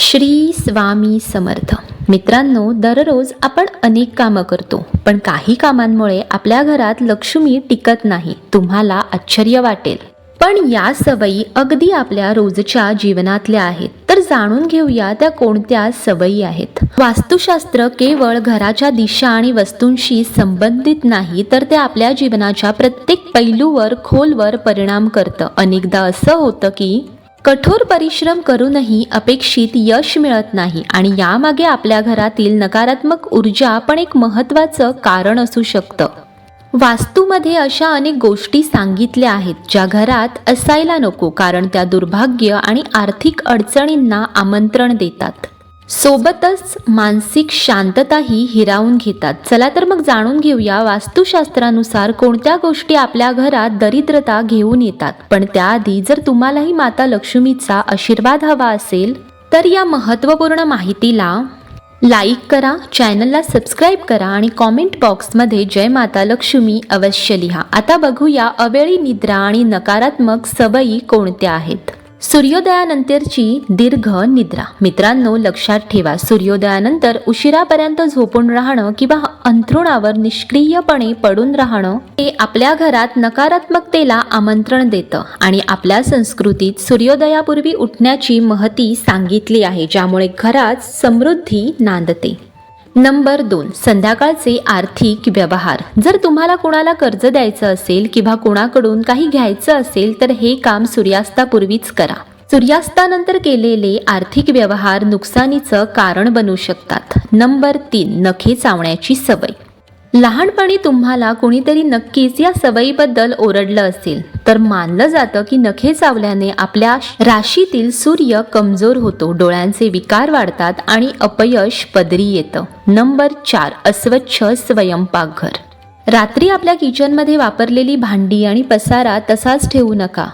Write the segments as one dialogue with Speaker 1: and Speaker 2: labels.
Speaker 1: श्री स्वामी समर्थ. मित्रांनो दररोज आपण अनेक कामं करतो पण काही कामांमुळे आपल्या घरात लक्ष्मी टिकत नाही तुम्हाला आश्चर्य वाटेल. पण या सवयी अगदी आपल्या रोजच्या जीवनातल्या आहेत. तर जाणून घेऊया त्या कोणत्या सवयी आहेत. वास्तुशास्त्र केवळ घराच्या दिशा आणि वस्तूंशी संबंधित नाही तर ते आपल्या जीवनाच्या प्रत्येक पैलूवर खोलवर परिणाम करतं. अनेकदा असं होतं की कठोर परिश्रम करूनही अपेक्षित यश मिळत नाही आणि यामागे आपल्या घरातील नकारात्मक ऊर्जा पण एक महत्त्वाचं कारण असू शकतं. वास्तूमध्ये अशा अनेक गोष्टी सांगितल्या आहेत ज्या घरात असायला नको कारण त्या दुर्भाग्य आणि आर्थिक अडचणींना आमंत्रण देतात. सोबतच मानसिक शांतताही हिरावून घेतात. चला तर मग जाणून घेऊया वास्तुशास्त्रानुसार कोणत्या गोष्टी आपल्या घरात दरिद्रता घेऊन येतात. पण त्याआधी जर तुम्हालाही माता लक्ष्मीचा आशीर्वाद हवा असेल तर या महत्त्वपूर्ण माहितीला लाईक करा चॅनलला सबस्क्राईब करा आणि कॉमेंट बॉक्समध्ये जय माता लक्ष्मी अवश्य लिहा. आता बघूया अवेळी निद्रा आणि नकारात्मक सवयी कोणत्या आहेत. सूर्योदयानंतरची दीर्घ निद्रा. मित्रांनो लक्षात ठेवा सूर्योदयानंतर उशिरापर्यंत झोपून राहणं किंवा अंथरुणावर निष्क्रियपणे पडून राहणं हे आपल्या घरात नकारात्मकतेला आमंत्रण देतं आणि आपल्या संस्कृतीत सूर्योदयापूर्वी उठण्याची महती सांगितली आहे ज्यामुळे घरात समृद्धी नांदते. नंबर दोन संध्याकाळचे आर्थिक व्यवहार. जर तुम्हाला कोणाला कर्ज द्यायचं असेल किंवा कोणाकडून काही घ्यायचं असेल तर हे काम सूर्यास्तापूर्वीच करा. सूर्यास्तानंतर केलेले आर्थिक व्यवहार नुकसानीचं कारण बनू शकतात. नंबर तीन नखे चावण्याची सवय. लहानपणी तुम्हाला कोणीतरी नक्कीच या सवयीबद्दल ओरडलं असेल तर मानलं जातं की नखे चावल्याने आपल्या राशीतील सूर्य कमजोर होतो डोळ्यांचे विकार वाढतात आणि अपयश पदरी येतं. नंबर चार अस्वच्छ स्वयंपाकघर. रात्री आपल्या किचनमध्ये वापरलेली भांडी आणि पसारा तसाच ठेवू नका.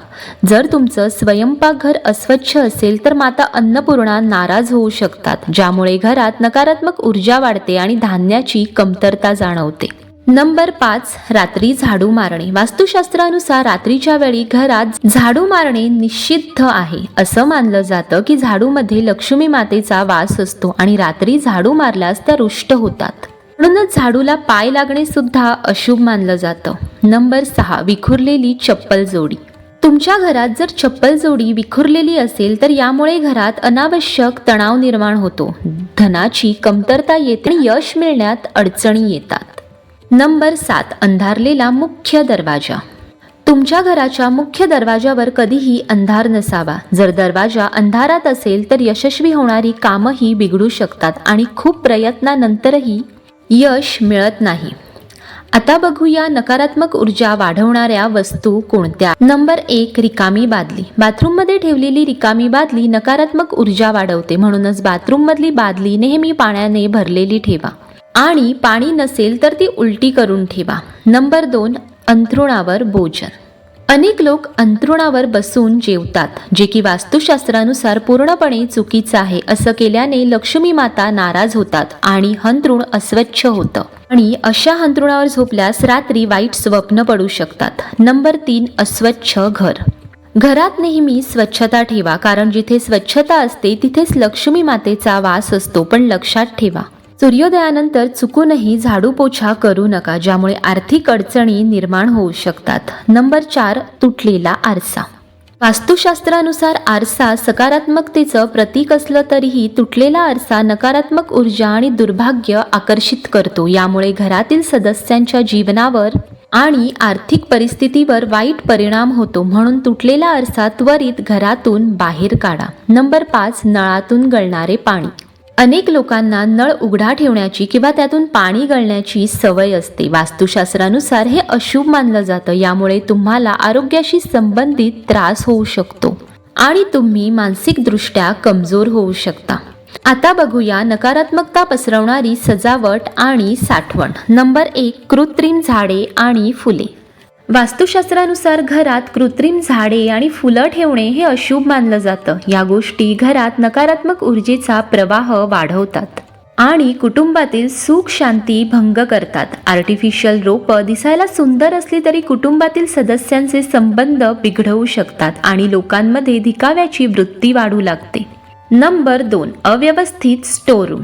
Speaker 1: जर तुमचं स्वयंपाकघर अस्वच्छ असेल तर माता अन्नपूर्णा नाराज होऊ शकतात ज्यामुळे घरात नकारात्मक ऊर्जा वाढते आणि धान्याची कमतरता जाणवते. नंबर पाच रात्री झाडू मारणे. वास्तुशास्त्रानुसार रात्रीच्या वेळी घरात झाडू मारणे निषिद्ध आहे. असं मानलं जातं की झाडूमध्ये लक्ष्मी मातेचा वास असतो आणि रात्री झाडू मारल्यास त्या रुष्ट होतात. म्हणूनच झाडूला पाय लागणे सुद्धा अशुभ मानलं जातं. नंबर सहा विखुरलेली चप्पल जोडी. तुमच्या घरात जर चप्पल जोडी विखुरलेली असेल तर यामुळे घरात अनावश्यक तणाव निर्माण होतो. धनाची कमतरता येते आणि यश मिळण्यात अडचणी येतात. नंबर सात अंधारलेला मुख्य दरवाजा. तुमच्या घराच्या मुख्य दरवाजावर कधीही अंधार नसावा. जर दरवाजा अंधारात असेल तर यशस्वी होणारी कामही बिघडू शकतात आणि खूप प्रयत्नानंतरही यश मिळत नाही. आता बघूया नकारात्मक ऊर्जा वाढवणाऱ्या वस्तू कोणत्या? नंबर एक रिकामी बादली. बाथरूममध्ये ठेवलेली रिकामी बादली नकारात्मक ऊर्जा वाढवते म्हणूनच बाथरूममधली बादली नेहमी पाण्याने भरलेली ठेवा. आणि पाणी नसेल तर ती उलटी करून ठेवा. नंबर दोन अंथरुणावर भोजन. अनेक लोक अंथरुणावर बसून जेवतात जे की वास्तुशास्त्रानुसार पूर्णपणे चुकीचं आहे असं केल्याने लक्ष्मी माता नाराज होतात आणि हंतरुण अस्वच्छ होतं. आणि अशा हंतरुणावर झोपल्यास रात्री वाईट स्वप्न पडू शकतात. नंबर तीन अस्वच्छ घर. घरात नेहमी स्वच्छता ठेवा कारण जिथे स्वच्छता असते तिथेच लक्ष्मी मातेचा वास असतो पण लक्षात ठेवा. सूर्योदयानंतर चुकूनही झाडू पोछा करू नका ज्यामुळे आर्थिक अडचणी निर्माण होऊ शकतात. नंबर चार तुटलेला आरसा. वास्तुशास्त्रानुसार आरसा सकारात्मकतेचं प्रतीक असलं तरीही तुटलेला आरसा नकारात्मक ऊर्जा आणि दुर्भाग्य आकर्षित करतो. यामुळे घरातील सदस्यांच्या जीवनावर आणि आर्थिक परिस्थितीवर वाईट परिणाम होतो. म्हणून तुटलेला आरसा त्वरित घरातून बाहेर काढा. नंबर पाच नळातून गळणारे पाणी. अनेक लोकांना नळ उघडा ठेवण्याची किंवा त्यातून पाणी गळण्याची सवय असते. वास्तुशास्त्रानुसार हे अशुभ मानलं जातं. यामुळे तुम्हाला आरोग्याशी संबंधित त्रास होऊ शकतो आणि तुम्ही मानसिकदृष्ट्या कमजोर होऊ शकता. आता बघूया नकारात्मकता पसरवणारी सजावट आणि साठवण. नंबर एक कृत्रिम झाडे आणि फुले. वास्तुशास्त्रानुसार घरात कृत्रिम झाडे आणि फुलं ठेवणे हे अशुभ मानलं जातं. या गोष्टी घरात नकारात्मक ऊर्जेचा प्रवाह वाढवतात आणि कुटुंबातील सुख शांती भंग करतात. आर्टिफिशियल रोपं दिसायला सुंदर असली तरी कुटुंबातील सदस्यांचे संबंध बिघडवू शकतात आणि लोकांमध्ये धिकाव्याची वृत्ती वाढू लागते. नंबर दोन अव्यवस्थित स्टोरूम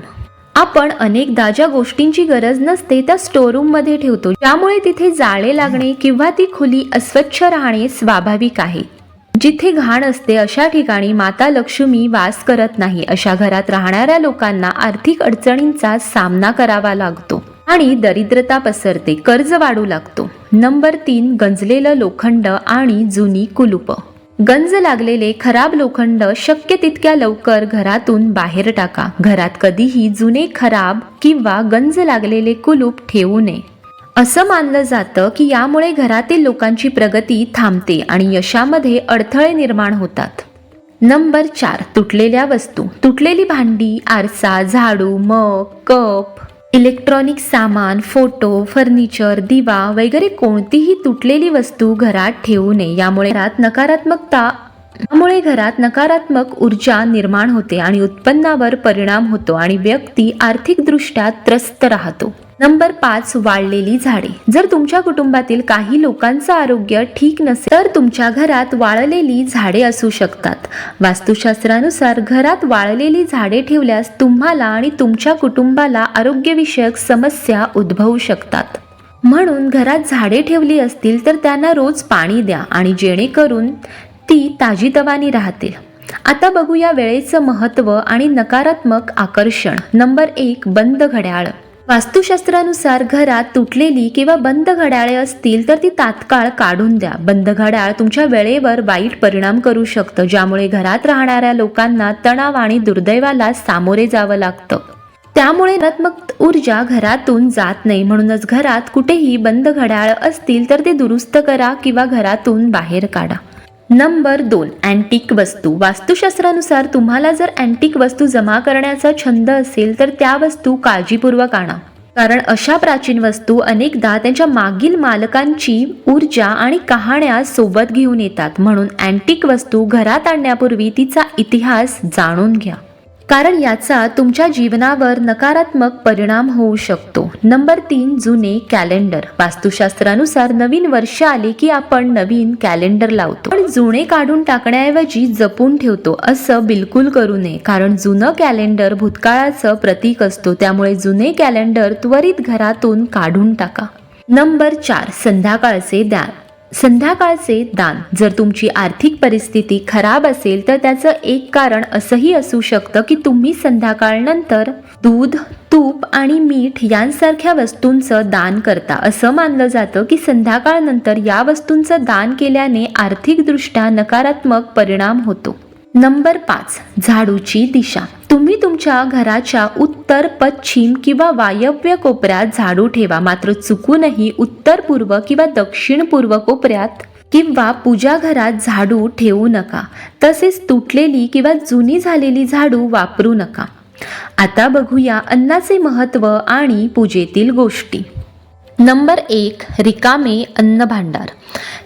Speaker 1: आपण अनेकदा ज्या गोष्टींची गरज नसते त्या स्टोरूममध्ये ठेवतो. त्यामुळे तिथे जाळे लागणे किंवा ती खुली अस्वच्छ राहणे स्वाभाविक आहे. जिथे घाण असते अशा ठिकाणी माता लक्ष्मी वास करत नाही अशा घरात राहणाऱ्या लोकांना आर्थिक अडचणींचा सामना करावा लागतो आणि दरिद्रता पसरते कर्ज वाढू लागतो. नंबर तीन गंजलेलं लोखंड आणि जुनी कुलूप. गंज लागलेले खराब लोखंड शक्य तितक्या लवकर घरातून बाहेर टाका. घरात कधीही जुने खराब किंवा गंज लागलेले कुलूप ठेवू नये. असं मानलं जातं की यामुळे घरातील लोकांची प्रगती थांबते आणि यशामध्ये अडथळे निर्माण होतात. नंबर चार. तुटलेल्या वस्तू. तुटलेली भांडी आरसा झाडू मग कप इलेक्ट्रॉनिक सामान फोटो फर्निचर दिवा वगैरे कोणतीही तुटलेली वस्तू घरात ठेवू नये. यामुळे घरात नकारात्मकता यामुळे घरात नकारात्मक ऊर्जा निर्माण होते आणि उत्पन्नावर परिणाम होतो आणि व्यक्ती आर्थिकदृष्ट्या त्रस्त राहतो. नंबर पाच वाळलेली झाडे. जर तुमच्या कुटुंबातील काही लोकांचं आरोग्य ठीक नसेल तर तुमच्या घरात वाळलेली झाडे असू शकतात. वास्तुशास्त्रानुसार घरात वाळलेली झाडे ठेवल्यास तुम्हाला आणि तुमच्या कुटुंबाला आरोग्यविषयक समस्या उद्भवू शकतात. म्हणून घरात झाडे ठेवली असतील तर त्यांना रोज पाणी द्या आणि जेणेकरून ती ताजीतवानी राहतील. आता बघूया वेळेचं महत्त्व आणि नकारात्मक आकर्षण. नंबर एक बंद घड्याळ. वास्तुशास्त्रानुसार घरात तुटलेली किंवा बंद घड्याळे असतील तर ती तात्काळ काढून द्या. बंद घड्याळ तुमच्या वेळेवर वाईट परिणाम करू शकतं ज्यामुळे घरात राहणाऱ्या लोकांना तणाव आणि दुर्दैवाला सामोरे जावं लागतं. त्यामुळे नकारात्मक ऊर्जा घरातून जात नाही. म्हणूनच घरात कुठेही बंद घड्याळ असतील तर ते दुरुस्त करा किंवा घरातून बाहेर काढा. नंबर दोन अँटिक वस्तू. वास्तुशास्त्रानुसार तुम्हाला जर अँटिक वस्तू जमा करण्याचा छंद असेल तर त्या वस्तू काळजीपूर्वक आणा. कारण अशा प्राचीन वस्तू अनेकदा त्यांच्या मागील मालकांची ऊर्जा आणि कहाण्या सोबत घेऊन येतात. म्हणून अँटिक वस्तू घरात आणण्यापूर्वी तिचा इतिहास जाणून घ्या. कारण याचा तुमच्या जीवनावर नकारात्मक परिणाम होऊ शकतो. नंबर तीन जुने कॅलेंडर वास्तुशास्त्रानुसार नवीन वर्ष आले की आपण नवीन कॅलेंडर लावतो. पण जुने काढून टाकण्याऐवजी जपून ठेवतो असं बिलकुल करू नये. कारण जुनं कॅलेंडर भूतकाळाचं प्रतीक असतो त्यामुळे जुने कॅलेंडर त्वरित घरातून काढून टाका. नंबर चार संध्याकाळचे द्यान संध्याकाळचे दान. जर तुमची आर्थिक परिस्थिती खराब असेल तर त्याचं एक कारण असंही असू शकतं की तुम्ही संध्याकाळनंतर दूध तूप आणि मीठ यांसारख्या वस्तूंचं दान करता. असं मानलं जातं की संध्याकाळनंतर या वस्तूंचं दान केल्याने आर्थिकदृष्ट्या नकारात्मक परिणाम होतो. नंबर पाच झाडूची दिशा. तुम्ही तुमच्या घराच्या उत्तर पश्चिम किंवा वायव्य कोपऱ्यात झाडू ठेवा. मात्र चुकूनही उत्तर पूर्व किंवा दक्षिण पूर्व कोपऱ्यात किंवा पूजा घरात झाडू ठेवू नका. तसेच तुटलेली किंवा जुनी झालेली झाडू वापरू नका. आता बघूया अन्नाचे महत्त्व आणि पूजेतील गोष्टी. नंबर एक रिकामे अन्नभांडार.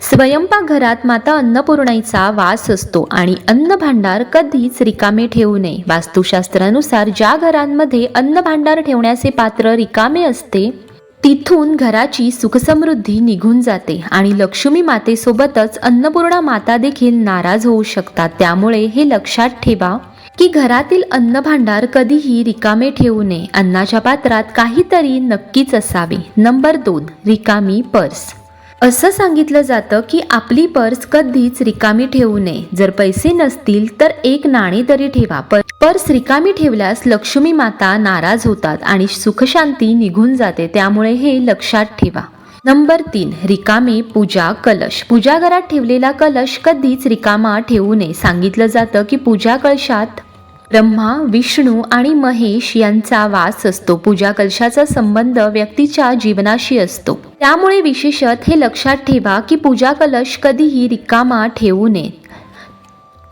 Speaker 1: स्वयंपाकघरात माता अन्नपूर्णाईचा वास असतो आणि अन्नभांडार कधीच रिकामे ठेवू नये. वास्तुशास्त्रानुसार ज्या घरांमध्ये अन्नभांडार ठेवण्याचे पात्र रिकामे असते तिथून घराची सुखसमृद्धी निघून जाते आणि लक्ष्मी मातेसोबतच अन्नपूर्णा माता देखील नाराज होऊ शकतात. त्यामुळे हे लक्षात ठेवा की घरातील अन्न भांडार कधीही रिकामे ठेवू नये. अन्नाच्या पात्रात काहीतरी नक्कीच असावे. नंबर दोन रिकामी पर्स. असं सांगितलं जातं की आपली पर्स कधीच रिकामी ठेवू नये. जर पैसे नसतील तर एक नाणे तरी ठेवा. पर- पर्स रिकामी ठेवल्यास लक्ष्मी माता नाराज होतात आणि सुखशांती निघून जाते. त्यामुळे हे लक्षात ठेवा. नंबर तीन रिकामे पूजा कलश. पूजा घरात ठेवलेला कलश कधीच रिकामा ठेवू नये. सांगितलं जातं की पूजा कलशात ब्रह्मा विष्णू आणि महेश यांचा वास असतो. पूजा कलशाचा संबंध व्यक्तीच्या जीवनाशी असतो. त्यामुळे विशेषत हे लक्षात ठेवा की पूजा कलश कधीही रिकामा ठेवू नये.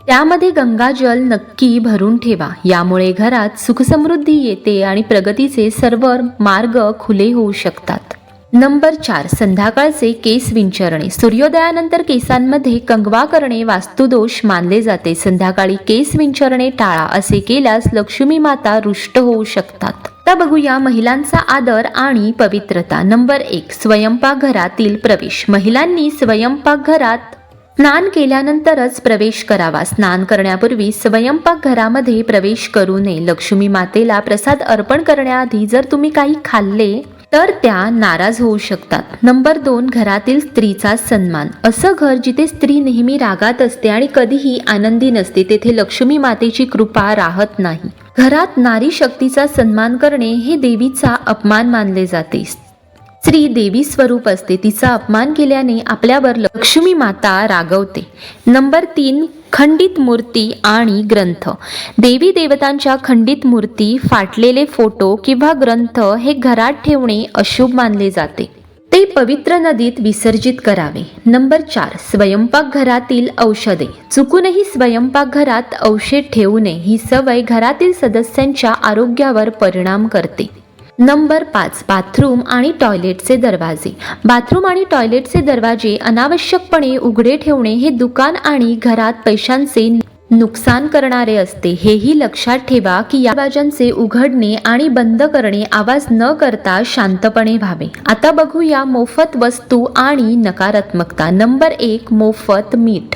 Speaker 1: त्यामध्ये गंगाजल नक्की भरून ठेवा. यामुळे घरात सुखसमृद्धी येते आणि प्रगतीचे सर्व मार्ग खुले होऊ शकतात. नंबर चार संध्याकाळचे केस विंचरणे. सूर्योदयानंतर केसांमध्ये कंगवा करणे वास्तुदोष मानले जाते. संध्याकाळी केस विंचरणे टाळा असे केल्यास लक्ष्मी माता रुष्ट होऊ शकतात. आता बघूया महिलांचा आदर आणि पवित्रता. नंबर एक स्वयंपाकघरातील प्रवेश. महिलांनी स्वयंपाकघरात स्नान केल्यानंतरच प्रवेश करावा. स्नान करण्यापूर्वी स्वयंपाकघरामध्ये प्रवेश करू नये. लक्ष्मी मातेला प्रसाद अर्पण करण्याआधी जर तुम्ही काही खाल्ले तर त्या नाराज होऊ शकतात. नंबर दोन घरातील स्त्रीचा सन्मान. असं घर जिथे स्त्री नेहमी रागात असते आणि कधीही आनंदी नसते तेथे लक्ष्मी मातेची कृपा राहत नाही. घरात नारी शक्तीचा सन्मान करणे हे देवीचा अपमान मानले जाते. स्त्री देवी स्वरूप असते. तिचा अपमान केल्याने आपल्यावर लक्ष्मी माता रागवते. नंबर तीन खंडित मूर्ती आणि ग्रंथ. देवी देवतांच्या खंडित मूर्ती फाटलेले फोटो किंवा ग्रंथ हे घरात ठेवणे अशुभ मानले जाते. ते पवित्र नदीत विसर्जित करावे. नंबर चार स्वयंपाकघरातील औषधे. चुकूनही स्वयंपाकघरात औषध ठेवू नये ही सवय घरातील सदस्यांच्या आरोग्यावर परिणाम करते. नंबर पाच बाथरूम आणि टॉयलेटचे दरवाजे. बाथरूम आणि टॉयलेटचे दरवाजे अनावश्यकपणे उघडे ठेवणे हे दुकान आणि घरात पैशांचे नुकसान करणारे असते. हेही लक्षात ठेवा की या दरवाजांचे उघडणे आणि बंद करणे आवाज न करता शांतपणे व्हावे. आता बघूया मोफत वस्तू आणि नकारात्मकता. नंबर एक मोफत मीठ.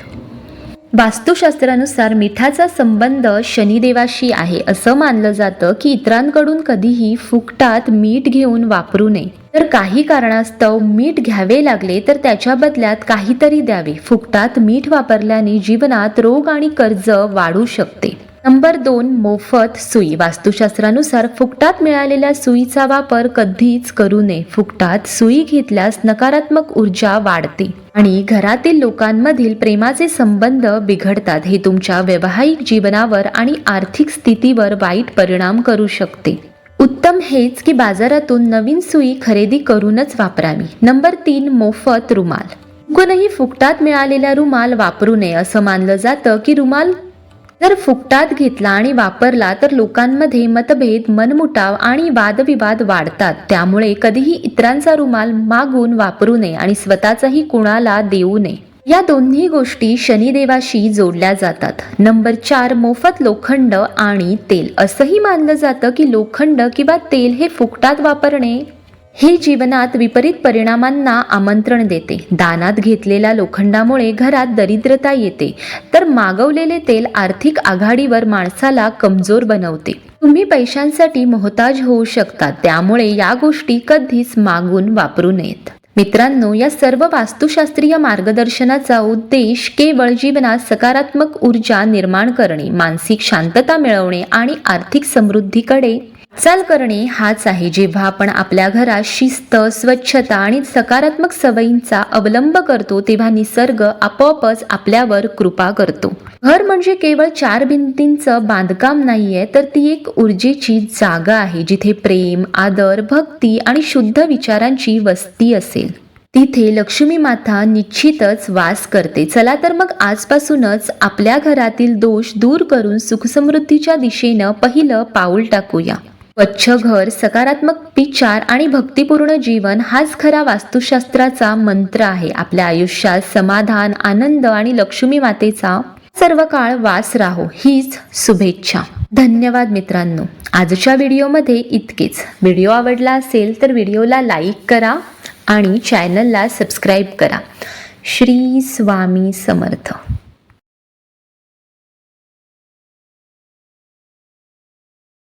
Speaker 1: वास्तुशास्त्रानुसार मिठाचा संबंध शनिदेवाशी आहे. असं मानलं जातं की इतरांकडून कधीही फुकटात मीठ घेऊन वापरू नये. तर काही कारणास्तव मीठ घ्यावे लागले तर त्याच्या बदल्यात काहीतरी द्यावे. फुकटात मीठ वापरल्याने जीवनात रोग आणि कर्ज वाढू शकते. नंबर दोन मोफत सुई. वास्तुशास्त्रानुसार फुकटात मिळालेल्या सुईचा वापर कधीच करू नये. फुकटात सुई घेतल्यास नकारात्मक ऊर्जा वाढते. आणि घरातील लोकांमधील प्रेमाचे संबंध बिघडतात हे तुमच्या व्यावहारिक जीवनावर आणि आर्थिक स्थितीवर वाईट परिणाम करू शकते. उत्तम हेच की बाजारातून नवीन सुई खरेदी करूनच वापरावी. नंबर तीन मोफत रुमाल. कोणही फुकटात मिळालेला रुमाल वापरू नये असं मानलं जातं की रुमाल जर फुकटात घेतला आणि वापरला तर लोकांमध्ये मतभेद मनमुटाव आणि वादविवाद वाढतात. त्यामुळे कधीही इतरांचा रुमाल मागून वापरू नये आणि स्वतःचाही कुणाला देऊ नये. या दोन्ही गोष्टी शनिदेवाशी जोडल्या जातात. नंबर चार मोफत लोखंड आणि तेल. असंही मानलं जातं की लोखंड किंवा तेल हे फुकटात वापरणे हे जीवनात विपरीत परिणामांना आमंत्रण देते. दानात घेतलेल्या लोखंडामुळे घरात दरिद्रता येते. तर मागवलेले तेल आर्थिक आघाडीवर माणसाला कमजोर बनवते. तुम्ही पैशांसाठी मोहताज होऊ शकता. त्यामुळे या गोष्टी कधीच मागून वापरू नयेत. मित्रांनो या सर्व वास्तुशास्त्रीय मार्गदर्शनाचा उद्देश केवळ जीवनात सकारात्मक ऊर्जा निर्माण करणे मानसिक शांतता मिळवणे आणि आर्थिक समृद्धीकडे चाल करणे हाच आहे जेव्हा आपण आपल्या घरात शिस्त स्वच्छता आणि सकारात्मक सवयींचा अवलंब करतो तेव्हा निसर्ग आपोआपच आपल्यावर कृपा करतो. घर म्हणजे केवळ चार भिंतींचं बांधकाम नाहीये तर ती एक ऊर्जेची जागा आहे जिथे प्रेम आदर भक्ती आणि शुद्ध विचारांची वस्ती असेल. तिथे लक्ष्मी माता निश्चितच वास करते. चला तर मग आजपासूनच आपल्या घरातील दोष दूर करून सुखसमृद्धीच्या दिशेनं पहिलं पाऊल टाकूया. स्वच्छ घर सकारात्मक विचार आणि भक्तिपूर्ण जीवन हाच खरा वास्तुशास्त्राचा मंत्र आहे. आपल्या आयुष्यात समाधान आनंद आणि लक्ष्मी मातेचा सर्व काळ वास राहो. हीच शुभेच्छा. धन्यवाद मित्रांनो. आजच्या व्हिडिओमध्ये इतकेच. व्हिडिओ आवडला असेल तर व्हिडिओला लाईक करा आणि चॅनलला सबस्क्राईब करा. श्री स्वामी समर्थ.